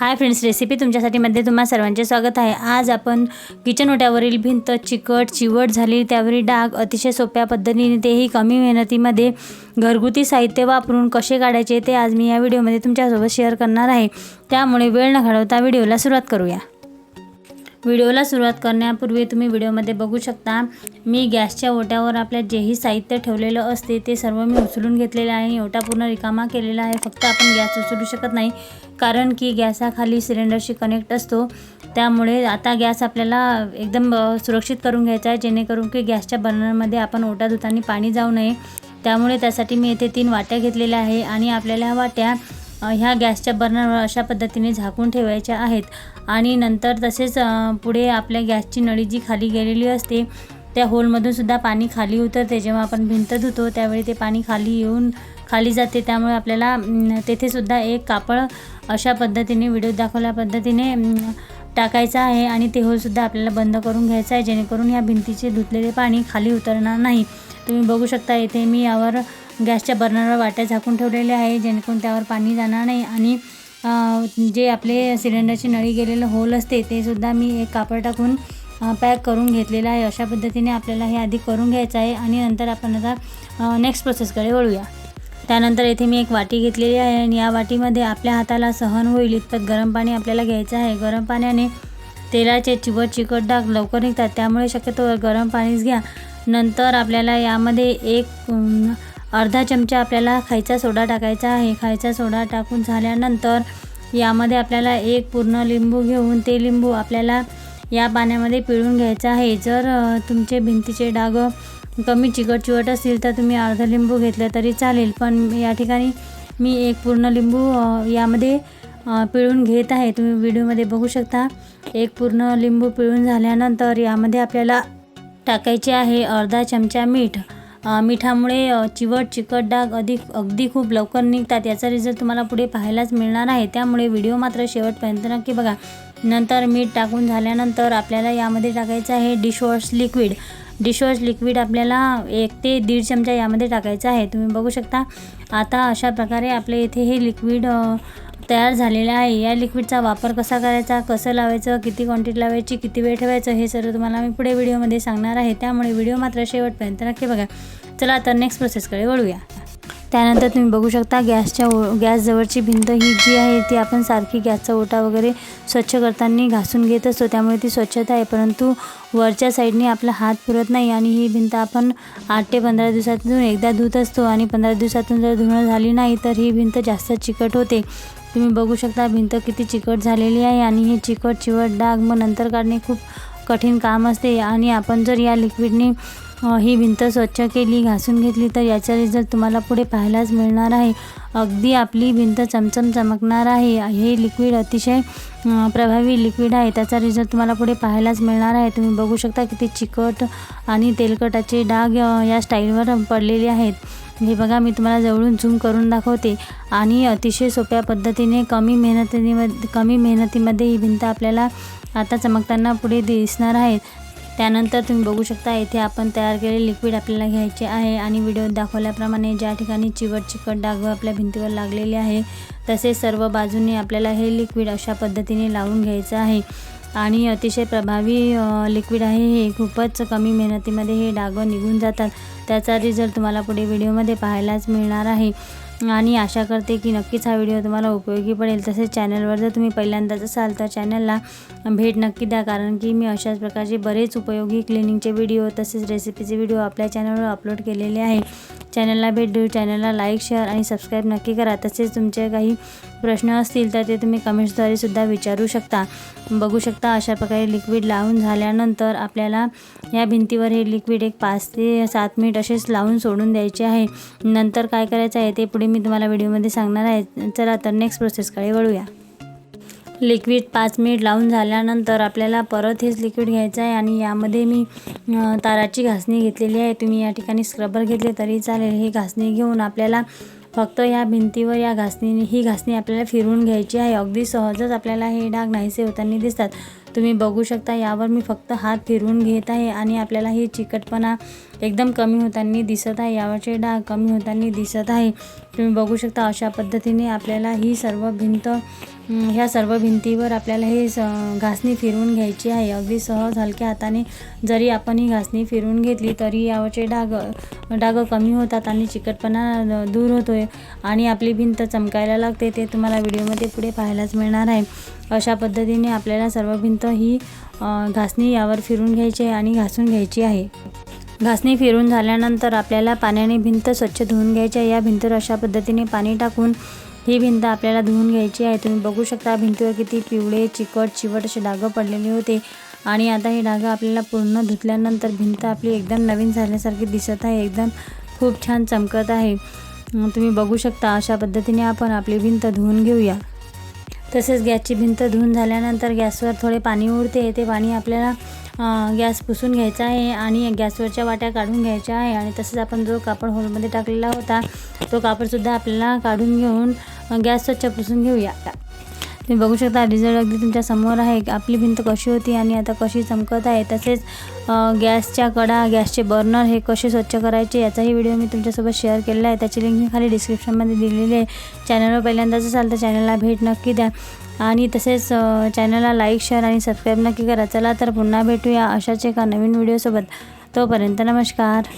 Hi friends recipe तुमच्यासाठी मध्ये तुम्हा सर्वांचे स्वागत आहे. आज आपण किचन ओट्यावरील भिंत चिकट चिवट झाली त्यावरील डाग अतिशय सोप्या पद्धतीने तेही कमी मेहनतीमध्ये घरगुती साहित्य वापरून कसे काढायचे ते आज मी या व्हिडिओमध्ये तुमच्यासोबत शेअर करणार आहे. त्यामुळे वेळ न घालवता व्हिडिओला सुरुवात करूया. व्हिडिओला सुरुवात करण्यापूर्वी तुम्ही व्हिडिओमध्ये बघू शकता मी गॅसच्या ओट्यावर आपल्या जेही साहित्य ठेवलेलं असते ते सर्व मी उचलून घेतलेलं आहे. आणि ओटा पूर्ण रिकामा केलेला आहे. फक्त आपण गॅस उचलू शकत नाही कारण की गॅस हा खाली सिलेंडरशी कनेक्ट असतो. त्यामुळे आता गॅस आपल्याला एकदम सुरक्षित करून घ्यायचा आहे जेणेकरून की गॅसच्या बर्नरमध्ये आपण ओटा धुताना पाणी जाऊ नये. त्यामुळे त्यासाठी मी येथे तीन वाट्या घेतलेल्या आहे आणि आपल्याला ह्या वाट्या ह्या गॅसच्या बर्नरवर अशा पद्धतीने झाकून ठेवायच्या आहेत. आणि नंतर तसेच पुढे आपल्या गॅसची नळी जी खाली गेलेली असते त्या होलमधून सुद्धा पाणी खाली उतरते. जेव्हा आपण भिंत धुतो त्यावेळी ते पाणी खाली येऊन खाली जाते. त्यामुळे आपल्याला तेथेसुद्धा एक कापड अशा पद्धतीने व्हिडिओ दाखवल्या पद्धतीने टाकायचा आहे. आणि ते होलसुद्धा आपल्याला बंद करून घ्यायचं आहे जेणेकरून ह्या भिंतीचे धुतलेले पाणी खाली उतरणार नाही. तुम्ही बघू शकता इथे मी यावर गॅसच्या बर्नरवर वाट्या झाकून ठेवलेल्या आहे जेणेकरून त्यावर पाणी जाणार नाही. आणि जे आपले सिलेंडरची नळी गेलेलं होल असते ते सुद्धा मी एक कापड टाकून पॅक करून घेतलेलं आहे. अशा पद्धतीने आपल्याला हे आधी करून घ्यायचं आहे आणि नंतर आपण आता नेक्स्ट प्रोसेसकडे वळूया. त्यानंतर येथे मी एक वाटी घेतलेली आहे आणि या वाटीमध्ये आपल्या हाताला सहन होईल इतपत गरम पाणी आपल्याला घ्यायचं आहे. गरम पाण्याने तेलाचे चिवट चिकट डाग लवकर निघतात त्यामुळे शक्यतो गरम पाणीच घ्या. नंतर आपल्याला यामध्ये एक अर्धा चमचा आपल्याला खायचा सोडा टाकायचा आहे. खायचा सोडा टाकून झाल्यानंतर यामध्ये आपल्याला एक पूर्ण लिंबू घेऊन ते लिंबू आपल्याला या पाण्यामध्ये पिळून घ्यायचं आहे. जर तुमचे भिंतीचे डाग कमी चिकट चिवट असतील तर तुम्ही अर्धा लिंबू घेतलं तरी चालेल. पण या ठिकाणी मी एक पूर्ण लिंबू यामध्ये पिळून घेत आहे. तुम्ही व्हिडिओमध्ये बघू शकता. एक पूर्ण लिंबू पिळून झाल्यानंतर यामध्ये आपल्याला टाकायचे आहे अर्धा चमचा मीठ. मिठामुळे चिवट चिकट डाग अधिक अगदी खूप लवकर निघतात. याचा रिझल्ट तुम्हाला पुढे पाहायलाच मिळणार आहे. त्यामुळे व्हिडिओ मात्र शेवटपर्यंत नक्की बघा. नंतर मीठ टाकून झाल्यानंतर आपल्याला यामध्ये टाकायचं आहे डिशवॉश लिक्विड डिशवॉश लिक्विड आपल्याला एक ते दीड चमचा यामध्ये टाकायचा आहे. तुम्ही बघू शकता. आता अशा प्रकारे आपले इथे हे लिक्विड तयार झालेलं आहे. या लिक्विडचा वापर कसा करायचा कसं लावायचं किती क्वांटिटी लावायची किती वेळ ठेवायचं हे सर्व तुम्हाला मी पुढे व्हिडिओमध्ये सांगणार आहे. त्यामुळे व्हिडिओ मात्र शेवटपर्यंत नक्की बघा. चला तर नेक्स्ट प्रोसेसकडे वळूया. त्यानंतर तुम्ही बघू शकता गॅसच्या ओ गॅसजवळची भिंत ही जी आहे ती आपण सारखी गॅसचा ओटा वगैरे स्वच्छ करताना घासून घेत असतो. त्यामुळे ती स्वच्छता आहे. परंतु वरच्या साईडने आपला हात पुरत नाही आणि ही भिंत आपण आठ ते पंधरा दिवसातून एकदा धुत असतो. आणि पंधरा दिवसातून जर धुणं झाली नाही तर ही भिंत जास्त चिकट होते. तुम्ही बघू शकता भिंत किती चिकट झालेली आहे आणि हे चिकट चिवट डाग मग नंतर काढणे खूप कठीण काम असते. आणि आपण जर या लिक्विडने ही भिंत स्वच्छ केली घासून घेतली तर याचा रिझल्ट तुम्हाला पुढे पाहायलाच मिळणार आहे. अगदी आपली भिंत चमचम चमकणार आहे. हे लिक्विड अतिशय प्रभावी लिक्विड आहे. त्याचा रिझल्ट तुम्हाला पुढे पाहायलाच मिळणार आहे. तुम्ही बघू शकता किती चिकट आणि तेलकटाचे डाग या स्टाईलवर पडलेले आहेत. हे बघा मी तुम्हाला जवळून झूम करून दाखवते. आणि अतिशय सोप्या पद्धतीने कमी मेहनतीमध्ये कमी मेहनतीमध्ये ही भिंत आपल्याला आता चमकताना पुढे दिसणार आहेत त्यानंतर तुम्ही बघू शकता इथे आपण तयार केलेले लिक्विड आपल्याला घ्यायचे आहे. आणि व्हिडिओत दाखवल्याप्रमाणे ज्या ठिकाणी चिवट चिकट डाग आपल्या भिंतीवर लागलेले आहे तसेच सर्व बाजूने आपल्याला हे लिक्विड अशा पद्धतीने लावून घ्यायचं आहे. आणि अतिशय प्रभावी लिक्विड आहे. हे खूपच कमी मेहनतीमध्ये हे डाग निघून जातात. त्याचा रिझल्ट तुम्हाला पुढे व्हिडिओमध्ये पाहायलाच मिळणार आहे. आणि आशा करते की नक्कीच हा व्हिडिओ तुम्हाला उपयोगी पडेल. तसेच चॅनलवर जर तुम्ही पहिल्यांदाच असाल तर चॅनलला भेट नक्की द्या कारण की मी अशाच प्रकारचे बरेच उपयोगी क्लिनिंगचे व्हिडिओ तसेच रेसिपीचे व्हिडिओ आपल्या चॅनलवर अपलोड केलेले आहे. चॅनलला भेट देऊ चॅनलला लाईक शेअर आणि सबस्क्राईब नक्की करा. तसेच तुमचे काही प्रश्न असतील तर ते तुम्ही कमेंट्सद्वारे सुद्धा विचारू शकता. बघू शकता अशा प्रकारे लिक्विड लावून झाल्यानंतर आपल्याला या भिंतीवर हे लिक्विड एक पाच ते सात मिनिट असेच लावून सोडून द्यायचे आहे. नंतर काय करायचं आहे ते पुढे मी तुम्हाला व्हिडिओमध्ये सांगणार आहे. चला तर नेक्स्ट प्रोसेसकडे वळूया. लिक्विड पाच मिनिट लावून झाल्यानंतर आपल्याला परत हेच लिक्विड घ्यायचं आहे आणि यामध्ये मी ताराची घासणी घेतलेली आहे. तुम्ही या ठिकाणी स्क्रबर घेतले तरी चालेल. ही घासणी घेऊन आपल्याला फक्त या भिंतीवर या घासणीने ही घासणी आपल्याला फिरवून घ्यायची आहे. अगदी सहजच आपल्याला हे डाग नाहीसे होताना दिसतात. तुम्ही बघू शकता यावर मी फक्त हात फिरवून घेत आहे आणि आपल्याला ही चिकटपणा एकदम कमी होताना दिसत आहे. यावरचे डाग कमी होताना दिसत आहे. तुम्ही बघू शकता अशा पद्धतीने आपल्याला ही सर्व भिंत ह्या सर्व भिंतीवर आपल्याला हे स घासणी फिरवून घ्यायची आहे. अगदी सहज हलक्या हाताने जरी आपण ही घासणी फिरवून घेतली तरी यावरचे डाग डाग कमी होतात आणि चिकटपणा दूर होतो आहे आणि आपली भिंत चमकायला लागते. ते तुम्हाला व्हिडिओमध्ये पुढे पाहायलाच मिळणार आहे. अशा पद्धतीने आपल्याला सर्व भिंत ही घासणी यावर फिरून घ्यायची आहे आणि घासून घ्यायची आहे. घासणी फिरून झाल्यानंतर आपल्याला पाण्याने भिंत स्वच्छ धुवून घ्यायची आहे. या भिंतीवर अशा पद्धतीने पाणी टाकून ही भिंत आपल्याला धुवून घ्यायची आहे. तुम्ही बघू शकता भिंतीवर किती पिवळे चिकट चिवट असे डागं पडलेले होते. आणि आता हे डागं आपल्याला पूर्ण धुतल्यानंतर भिंत आपली एकदम नवीन झाल्यासारखी दिसत आहे. एकदम खूप छान चमकत आहे. तुम्ही बघू शकता अशा पद्धतीने आपण आपली भिंत धुवून घेऊया. तसेच गॅसची भिंत धुवून झाल्यानंतर गॅसवर थोडे पाणी उरते. ते पाणी आपल्याला गॅस पुसून घ्यायचा आहे आणि गॅसवरच्या वाट्या काढून घ्यायच्या आहे. आणि तसेच आपण जो कापड होलमध्ये टाकलेला होता तो कापडसुद्धा आपल्याला काढून घेऊन गॅस स्वच्छ पुसून घेऊया. तुम्ही बघू शकता रिझल्ट अगदी तुमच्यासमोर आहे. आपली भिंत कशी होती आणि आता कशी चमकत आहे. तसेच गॅसच्या कडा गॅसचे बर्नर हे कसे स्वच्छ करायचे याचाही व्हिडिओ मी तुमच्यासोबत शेअर केलेला आहे. त्याची लिंक मी खाली डिस्क्रिप्शनमध्ये दिलेली आहे. चॅनलवर पहिल्यांदाच असाल तर चॅनलला भेट नक्की द्या. आणि तसेच चॅनलला लाईक शेअर आणि सबस्क्राईब नक्की करा. चला तर पुन्हा भेटूया अशाच एका नवीन व्हिडिओसोबत. तोपर्यंत नमस्कार.